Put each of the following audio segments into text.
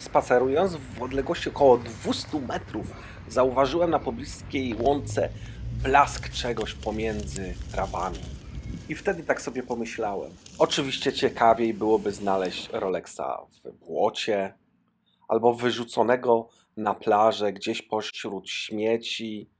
Spacerując w odległości około 200 metrów, zauważyłem na pobliskiej łące blask czegoś pomiędzy trawami. I wtedy tak sobie pomyślałem. Oczywiście ciekawiej byłoby znaleźć Rolexa w błocie albo wyrzuconego na plażę gdzieś pośród śmieci,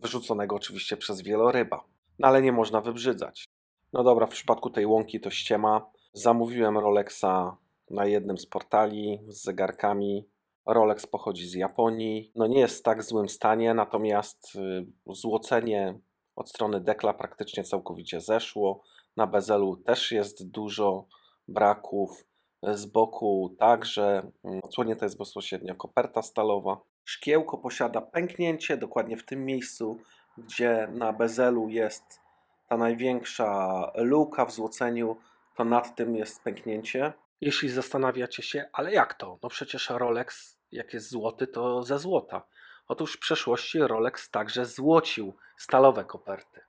wyrzuconego oczywiście przez wieloryba. No ale nie można wybrzydzać. No dobra, w przypadku tej łąki to ściema. Zamówiłem Rolexa na jednym z portali z zegarkami. Rolex pochodzi z Japonii. No nie jest w tak złym stanie, natomiast y, złocenie od strony dekla praktycznie całkowicie zeszło. Na bezelu też jest dużo braków. Z boku także. Mm, Odsłonięta jest bezpośrednio koperta stalowa. Szkiełko posiada pęknięcie dokładnie w tym miejscu, gdzie na bezelu jest ta największa luka w złoceniu, to nad tym jest pęknięcie. Jeśli zastanawiacie się, ale jak to? No przecież Rolex, jak jest złoty, to ze złota. Otóż w przeszłości Rolex także złocił stalowe koperty.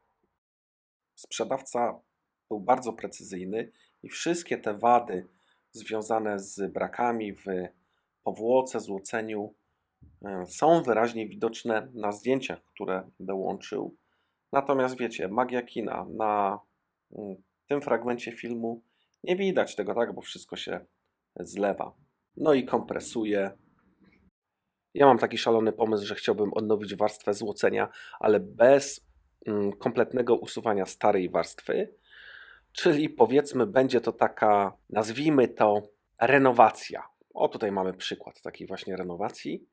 Sprzedawca był bardzo precyzyjny i wszystkie te wady związane z brakami w powłoce, złoceniu e, są wyraźnie widoczne na zdjęciach, które dołączył. Natomiast wiecie, magia kina na mm, tym fragmencie filmu nie widać tego, tak, bo wszystko się zlewa. No i kompresuje. Ja mam taki szalony pomysł, że chciałbym odnowić warstwę złocenia, ale bez mm, kompletnego usuwania starej warstwy. Czyli powiedzmy, będzie to taka, nazwijmy to, renowacja. O, tutaj mamy przykład takiej właśnie renowacji.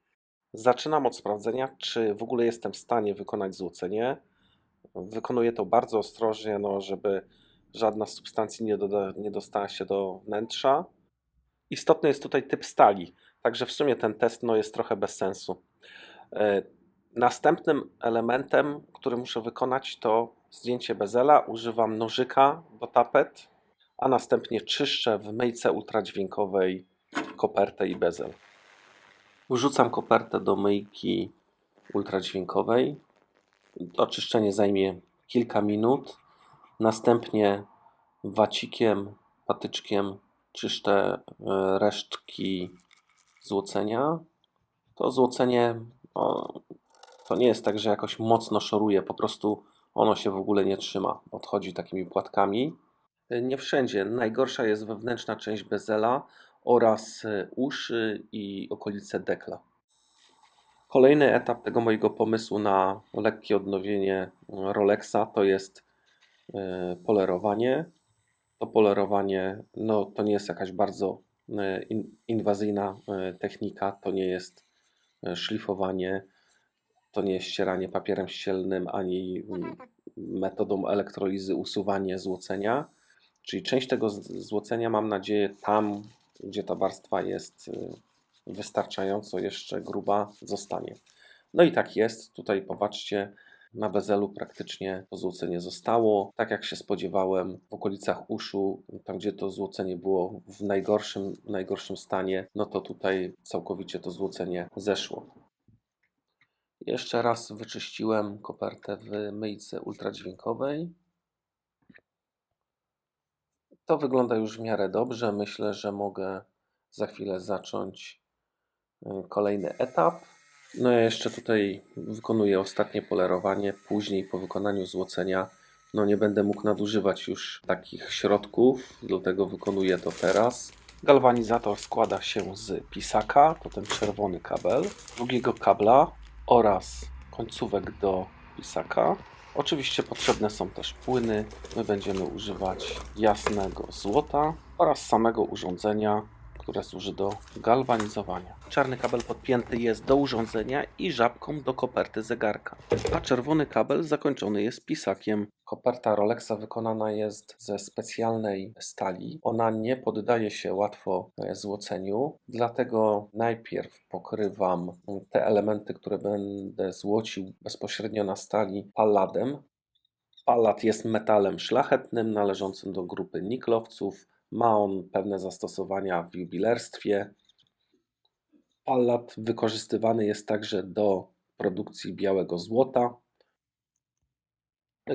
Zaczynam od sprawdzenia, czy w ogóle jestem w stanie wykonać złocenie. Wykonuję to bardzo ostrożnie, no, żeby żadna z substancji nie, doda, nie dostała się do wnętrza. Istotny jest tutaj typ stali, także w sumie ten test no, jest trochę bez sensu. E, Następnym elementem, który muszę wykonać, to zdjęcie bezela. Używam nożyka do tapet, a następnie czyszczę w myjce ultradźwiękowej kopertę i bezel. Wrzucam kopertę do myjki ultradźwiękowej. Oczyszczenie zajmie kilka minut. Następnie wacikiem, patyczkiem czyszczę e, resztki złocenia. To złocenie no, to nie jest tak, że jakoś mocno szoruje, po prostu ono się w ogóle nie trzyma. Odchodzi takimi płatkami. Nie wszędzie. Najgorsza jest wewnętrzna część bezela oraz e, uszy i okolice dekla. Kolejny etap tego mojego pomysłu na lekkie odnowienie Rolexa to jest e, polerowanie. To polerowanie no, to nie jest jakaś bardzo e, in- inwazyjna e, technika, to nie jest e, szlifowanie, to nie jest ścieranie papierem ścielnym ani metodą elektrolizy usuwanie złocenia. Czyli część tego złocenia, mam nadzieję, tam, gdzie ta warstwa jest wystarczająco jeszcze gruba, zostanie. No i tak jest. Tutaj popatrzcie, na bezelu praktycznie to złocenie zostało. Tak jak się spodziewałem, w okolicach uszu, tam gdzie to złocenie było w najgorszym, najgorszym stanie, no to tutaj całkowicie to złocenie zeszło. Jeszcze raz wyczyściłem kopertę w myjce ultradźwiękowej. To wygląda już w miarę dobrze. Myślę, że mogę za chwilę zacząć y, kolejny etap. No ja jeszcze tutaj wykonuję ostatnie polerowanie. Później po wykonaniu złocenia no nie będę mógł nadużywać już takich środków, dlatego wykonuję to teraz. Galwanizator składa się z pisaka, to ten czerwony kabel, drugiego kabla oraz końcówek do pisaka. Oczywiście potrzebne są też płyny. My będziemy używać jasnego złota oraz samego urządzenia, które służy do galwanizowania. Czarny kabel podpięty jest do urządzenia i żabką do koperty zegarka, a czerwony kabel zakończony jest pisakiem. Koperta Rolexa wykonana jest ze specjalnej stali. Ona nie poddaje się łatwo e, złoceniu, dlatego najpierw pokrywam te elementy, które będę złocił bezpośrednio na stali palladem. Pallad jest metalem szlachetnym należącym do grupy niklowców. Ma on pewne zastosowania w jubilerstwie. Pallad wykorzystywany jest także do produkcji białego złota.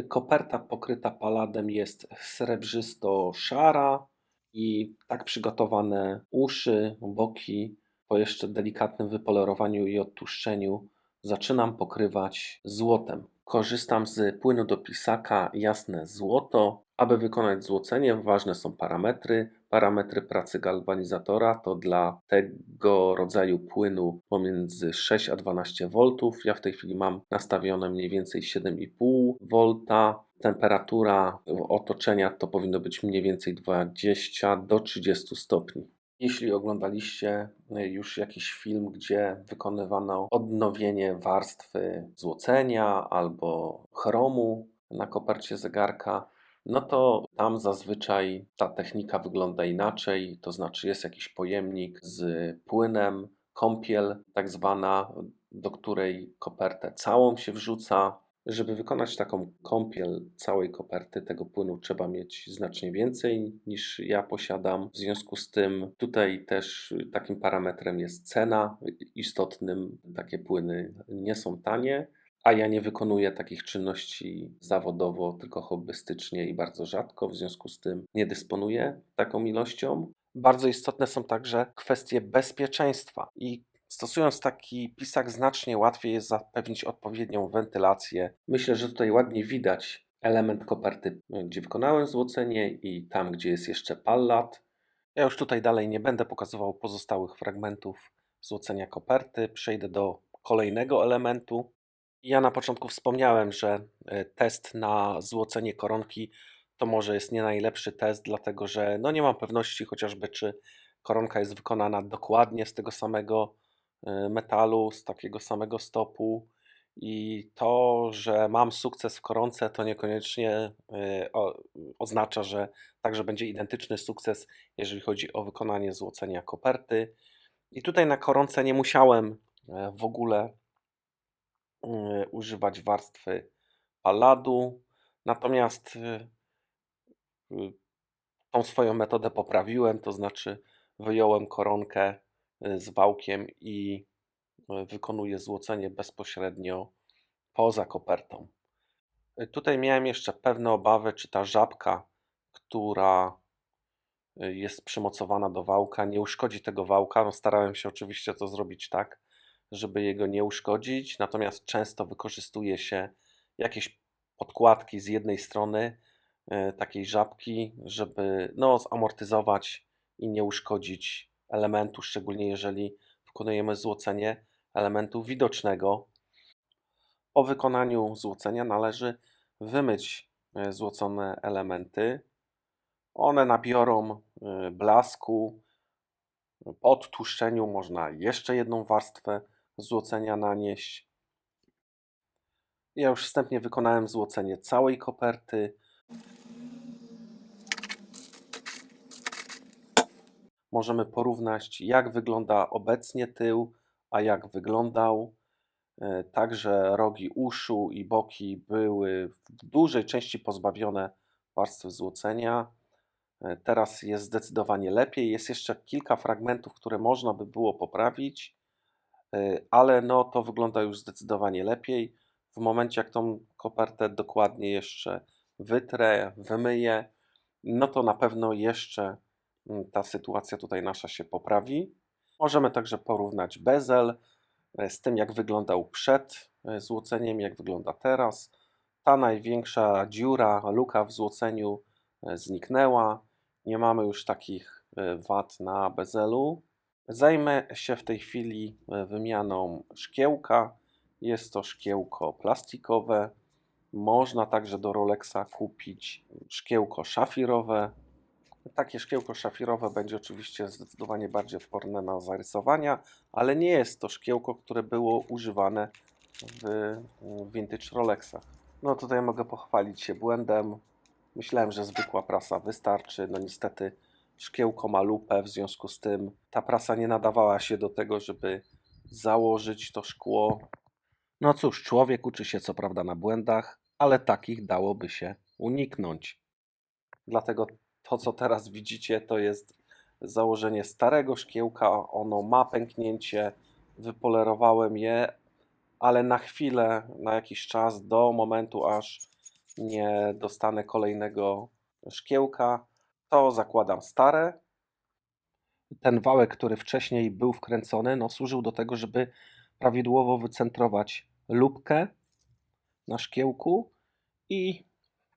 Koperta pokryta paladem jest srebrzysto-szara i tak przygotowane uszy, boki po jeszcze delikatnym wypolerowaniu i odtłuszczeniu zaczynam pokrywać złotem. Korzystam z płynu do pisaka jasne złoto. Aby wykonać złocenie, ważne są parametry. Parametry pracy galwanizatora to dla tego rodzaju płynu pomiędzy 6 a 12 V. Ja w tej chwili mam nastawione mniej więcej 7,5 V. Temperatura otoczenia to powinno być mniej więcej 20 do 30 stopni. Jeśli oglądaliście już jakiś film, gdzie wykonywano odnowienie warstwy złocenia albo chromu na kopercie zegarka, no to tam zazwyczaj ta technika wygląda inaczej. To znaczy, jest jakiś pojemnik z płynem, kąpiel, tak zwana, do której kopertę całą się wrzuca. Żeby wykonać taką kąpiel całej koperty, tego płynu trzeba mieć znacznie więcej niż ja posiadam. W związku z tym, tutaj też takim parametrem jest cena. Istotnym takie płyny nie są tanie, a ja nie wykonuję takich czynności zawodowo, tylko hobbystycznie i bardzo rzadko. W związku z tym nie dysponuję taką ilością. Bardzo istotne są także kwestie bezpieczeństwa i Stosując taki pisak, znacznie łatwiej jest zapewnić odpowiednią wentylację. Myślę, że tutaj ładnie widać element koperty, gdzie wykonałem złocenie, i tam, gdzie jest jeszcze pallat. Ja już tutaj dalej nie będę pokazywał pozostałych fragmentów złocenia koperty. Przejdę do kolejnego elementu. Ja na początku wspomniałem, że e, test na złocenie koronki to może jest nie najlepszy test, dlatego że no nie mam pewności chociażby, czy koronka jest wykonana dokładnie z tego samego metalu z takiego samego stopu. I to, że mam sukces w koronce, to niekoniecznie e, oznacza, że także będzie identyczny sukces, jeżeli chodzi o wykonanie złocenia koperty. I tutaj na koronce nie musiałem e, w ogóle używać warstwy palladu, natomiast tą swoją metodę poprawiłem, to znaczy wyjąłem koronkę z wałkiem i y, wykonuje złocenie bezpośrednio poza kopertą. Y, tutaj miałem jeszcze pewne obawy, czy ta żabka, która jest przymocowana do wałka, nie uszkodzi tego wałka. No, starałem się oczywiście to zrobić tak, żeby jego nie uszkodzić, natomiast często wykorzystuje się jakieś podkładki z jednej strony takiej żabki, żeby no, zamortyzować i nie uszkodzić elementu, szczególnie jeżeli wykonujemy złocenie elementu widocznego. Po wykonaniu złocenia należy wymyć e, złocone elementy. One nabiorą e, blasku. Po odtłuszczeniu można jeszcze jedną warstwę złocenia nanieść. Ja już wstępnie wykonałem złocenie całej koperty. Możemy porównać, jak wygląda obecnie tył, a jak wyglądał. E, także rogi uszu i boki były w dużej części pozbawione warstwy złocenia. E, teraz jest zdecydowanie lepiej. Jest jeszcze kilka fragmentów, które można by było poprawić, e, ale no to wygląda już zdecydowanie lepiej. W momencie, jak tą kopertę dokładnie jeszcze wytrę, wymyję, no to na pewno jeszcze ta sytuacja tutaj nasza się poprawi. Możemy także porównać bezel e, z tym, jak wyglądał przed e, złoceniem, jak wygląda teraz. Ta największa dziura, luka w złoceniu e, zniknęła. Nie mamy już takich wad na bezelu. Zajmę się w tej chwili wymianą szkiełka. Jest to szkiełko plastikowe. Można także do Rolexa kupić szkiełko szafirowe. Takie szkiełko szafirowe będzie oczywiście zdecydowanie bardziej odporne na zarysowania, ale nie jest to szkiełko, które było używane w vintage Rolexach. No tutaj mogę pochwalić się błędem. Myślałem, że zwykła prasa wystarczy. No niestety szkiełko ma lupę, w związku z tym ta prasa nie nadawała się do tego, żeby założyć to szkło. No cóż, człowiek uczy się co prawda na błędach, ale takich dałoby się uniknąć. Dlatego to, co teraz widzicie, to jest założenie starego szkiełka. Ono ma pęknięcie, wypolerowałem je, ale na chwilę, na jakiś czas, do momentu, aż nie dostanę kolejnego szkiełka, to zakładam stare. ten wałek, który wcześniej był wkręcony, no, służył do tego, żeby prawidłowo wycentrować lubkę na szkiełku i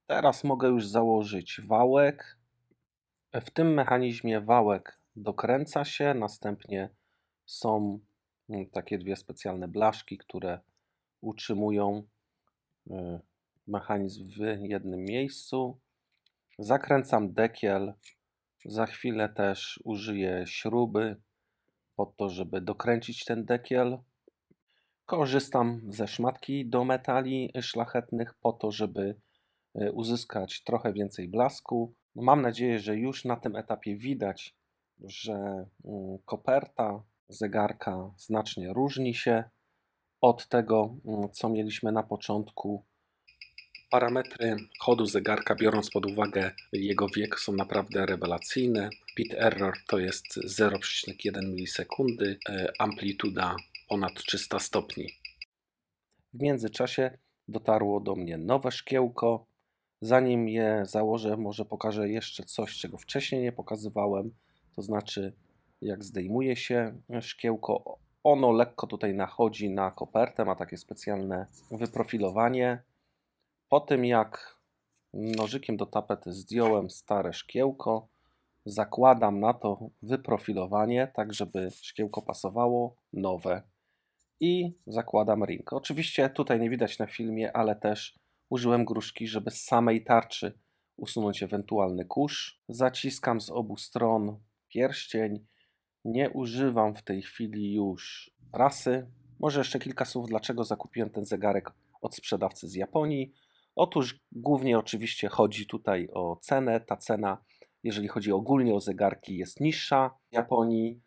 teraz mogę już założyć wałek. W tym mechanizmie wałek dokręca się, następnie są mm, takie dwie specjalne blaszki, które utrzymują y, mechanizm w jednym miejscu. Zakręcam dekiel. Za chwilę też użyję śruby po to, żeby dokręcić ten dekiel. Korzystam ze szmatki do metali szlachetnych po to, żeby y, uzyskać trochę więcej blasku. Mam nadzieję, że już na tym etapie widać, że mm, koperta zegarka znacznie różni się od tego, mm, co mieliśmy na początku. Parametry chodu zegarka, biorąc pod uwagę jego wiek, są naprawdę rewelacyjne. Bit error to jest 0,1 milisekundy, e, amplituda ponad 300 stopni. W międzyczasie dotarło do mnie nowe szkiełko. Zanim je założę, może pokażę jeszcze coś, czego wcześniej nie pokazywałem. To znaczy, jak zdejmuje się szkiełko, ono lekko tutaj nachodzi na kopertę, ma takie specjalne wyprofilowanie. Po tym jak nożykiem do tapety zdjąłem stare szkiełko, zakładam na to wyprofilowanie, tak żeby szkiełko pasowało, nowe i zakładam ring. Oczywiście tutaj nie widać na filmie, ale też użyłem gruszki, żeby z samej tarczy usunąć ewentualny kurz. Zaciskam z obu stron pierścień. Nie używam w tej chwili już prasy. Może jeszcze kilka słów, dlaczego zakupiłem ten zegarek od sprzedawcy z Japonii. Otóż głównie oczywiście chodzi tutaj o cenę. Ta cena, jeżeli chodzi ogólnie o zegarki, jest niższa w Japonii.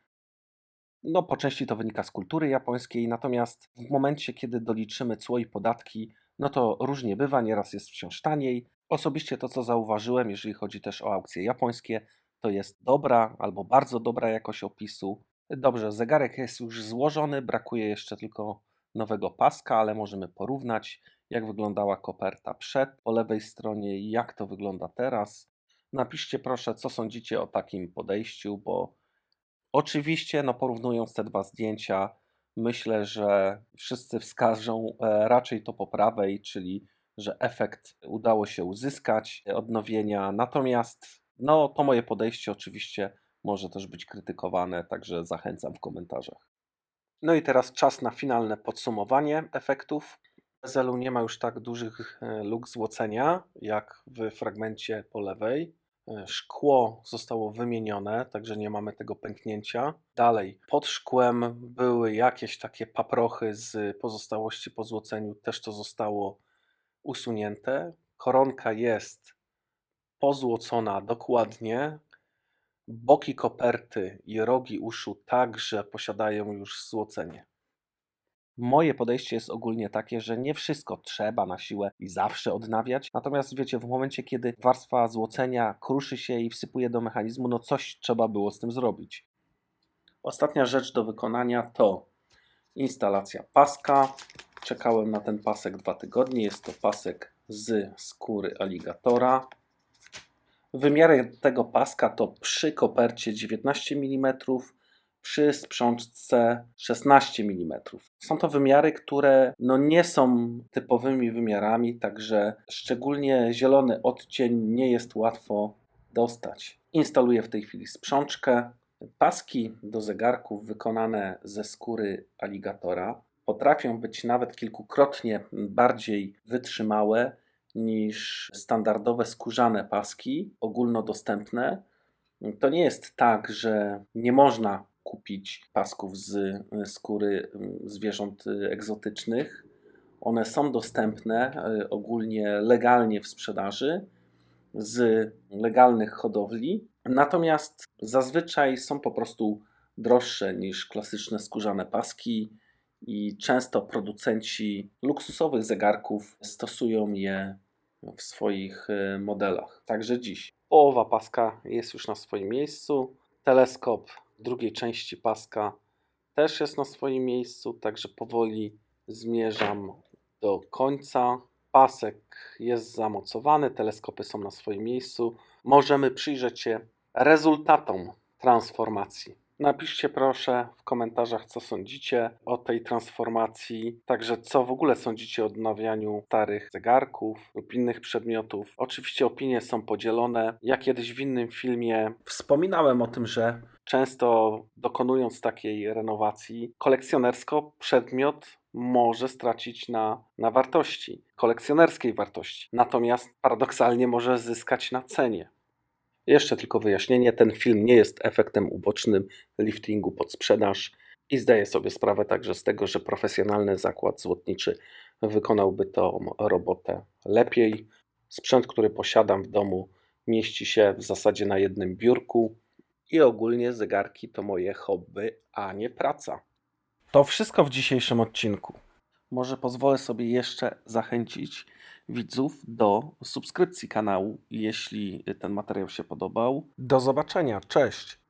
No, po części to wynika z kultury japońskiej, natomiast w momencie, kiedy doliczymy cło i podatki, no to różnie bywa, nieraz jest wciąż taniej. Osobiście to, co zauważyłem, jeżeli chodzi też o aukcje japońskie, to jest dobra albo bardzo dobra jakość opisu. Dobrze, zegarek jest już złożony, brakuje jeszcze tylko nowego paska, ale możemy porównać, jak wyglądała koperta przed po lewej stronie i jak to wygląda teraz. Napiszcie proszę, co sądzicie o takim podejściu, bo oczywiście, no porównując te dwa zdjęcia, myślę, że wszyscy wskażą e, raczej to po prawej, czyli że efekt udało się uzyskać odnowienia. Natomiast no, to moje podejście oczywiście może też być krytykowane, także zachęcam w komentarzach. No i teraz czas na finalne podsumowanie efektów. Bezelu nie ma już tak dużych e, luk złocenia jak w fragmencie po lewej. E, szkło zostało wymienione, także nie mamy tego pęknięcia. Dalej, pod szkłem były jakieś takie paprochy z pozostałości po złoceniu, też to zostało usunięte. Koronka jest pozłocona dokładnie. Boki koperty i rogi uszu także posiadają już złocenie. Moje podejście jest ogólnie takie, że nie wszystko trzeba na siłę i zawsze odnawiać. Natomiast wiecie, w momencie, kiedy warstwa złocenia kruszy się i wsypuje do mechanizmu, no coś trzeba było z tym zrobić. Ostatnia rzecz do wykonania to instalacja paska. Czekałem na ten pasek dwa tygodnie. Jest to pasek z skóry aligatora. Wymiary tego paska to przy kopercie 19 mm, przy sprzączce 16 mm. Są to wymiary, które no nie są typowymi wymiarami, także szczególnie zielony odcień nie jest łatwo dostać. Instaluję w tej chwili sprzączkę. Paski do zegarków wykonane ze skóry aligatora potrafią być nawet kilkukrotnie bardziej wytrzymałe niż standardowe skórzane paski ogólnodostępne. To nie jest tak, że nie można kupić pasków z y, skóry y, zwierząt y, egzotycznych. One są dostępne ogólnie legalnie w sprzedaży z legalnych hodowli, natomiast zazwyczaj są po prostu droższe niż klasyczne skórzane paski i często producenci luksusowych zegarków stosują je w swoich modelach. Także dziś połowa paska jest już na swoim miejscu. Teleskop drugiej części paska też jest na swoim miejscu, także powoli zmierzam do końca. Pasek jest zamocowany, teleskopy są na swoim miejscu. Możemy przyjrzeć się rezultatom transformacji. Napiszcie proszę w komentarzach, co sądzicie o tej transformacji, także co w ogóle sądzicie o odnawianiu starych zegarków lub innych przedmiotów. Oczywiście opinie są podzielone. Ja kiedyś w innym filmie wspominałem o tym, że często dokonując takiej renowacji kolekcjonersko przedmiot może stracić na, na wartości, kolekcjonerskiej wartości. Natomiast paradoksalnie może zyskać na cenie. Jeszcze tylko wyjaśnienie, ten film nie jest efektem ubocznym liftingu pod sprzedaż i zdaję sobie sprawę także z tego, że profesjonalny zakład złotniczy wykonałby tą robotę lepiej. Sprzęt, który posiadam w domu, mieści się w zasadzie na jednym biurku i ogólnie zegarki to moje hobby, a nie praca. To wszystko w dzisiejszym odcinku. Może pozwolę sobie jeszcze zachęcić widzów do subskrypcji kanału, jeśli ten materiał się podobał. Do zobaczenia, cześć!